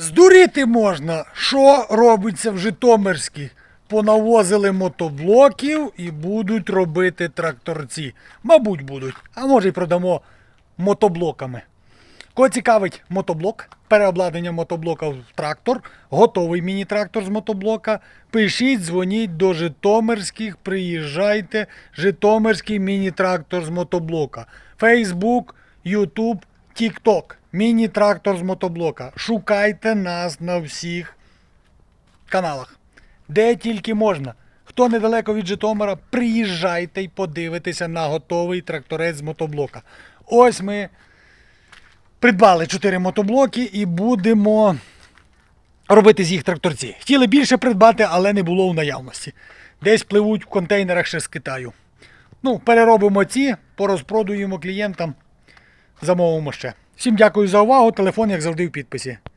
Здуріти можна, що робиться в Житомирській. Понавозили мотоблоків і будуть робити тракторці. Мабуть, будуть, а може й продамо мотоблоками. Кого цікавить мотоблок, переобладнання мотоблока в трактор, готовий міні-трактор з мотоблока. Пишіть, дзвоніть до Житомирських, приїжджайте. Житомирський міні-трактор з мотоблока. Фейсбук, Ютуб, Тікток. Міні-трактор з мотоблока. Шукайте нас на всіх каналах. Де тільки можна. Хто недалеко від Житомира, приїжджайте і подивитеся на готовий тракторець з мотоблока. Ось ми придбали 4 мотоблоки і будемо робити з їх тракторці. Хотіли більше придбати, але не було в наявності. Десь пливуть в контейнерах ще з Китаю. Ну, переробимо ці, порозпродуємо клієнтам, замовимо ще. Всім дякую за увагу. Телефон, як завжди, в підписі.